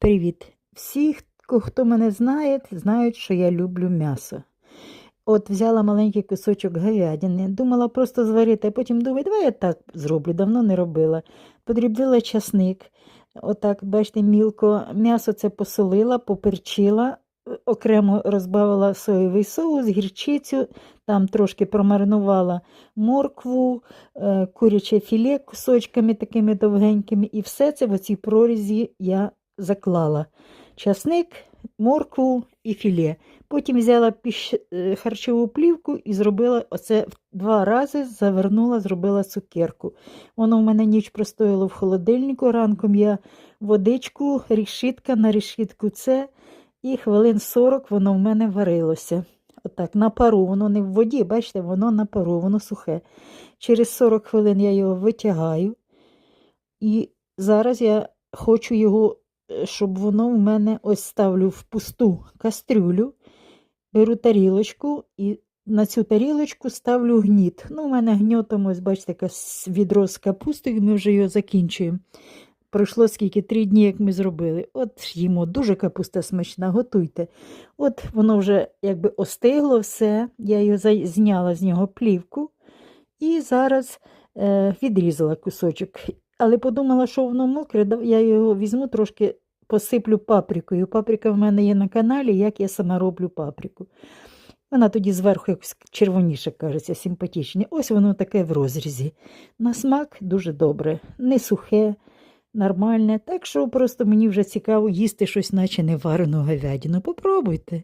Привіт! Всі, хто- мене знає, знають, що я люблю м'ясо. От взяла маленький кусочок говядини, думала просто зварити, а потім думаю, давай я так зроблю, давно не робила. Подрібнила часник, отак, бачите, мілко. М'ясо це посолила, поперчила, е, окремо розбавила соєвий соус, гірчицю, там трошки промаринувала моркву, е, куряче філе кусочками такими довгенькими, і все це в оцій прорізі я заклала. Часник, моркву і філе. Потім взяла піщ... е, харчову плівку і зробила оце два рази, завернула, зробила цукерку. Воно в мене ніч простояло в холодильнику. Ранком я водичку, рішітка на рішітку це, і хвилин 40 воно в мене варилося. Отак, на пару, воно не в воді, бачите, воно на пару, воно сухе. Через 40 хвилин я його витягаю. І зараз я хочу його, щоб воно в мене ось ставлю в пусту кастрюлю, беру тарілочку і на цю тарілочку ставлю гніт. Ну, у мене гньотом, ось бачите, відро з капустою, ми вже його закінчуємо. Пройшло скільки? Три дні, як ми зробили. От їмо, дуже капуста смачна, готуйте. От воно вже якби остигло все. Я його зняла з нього плівку і зараз е, відрізала кусочок. Але подумала, що воно мокре, я його візьму трошки посиплю паприкою. Паприка в мене є на каналі, як я сама роблю паприку. Вона тоді зверху якось червоніше кажеться, симпатичне. Ось воно таке в розрізі. На смак дуже добре, не сухе, нормальне. Так що просто мені вже цікаво їсти щось, наче не варену говядину. Попробуйте.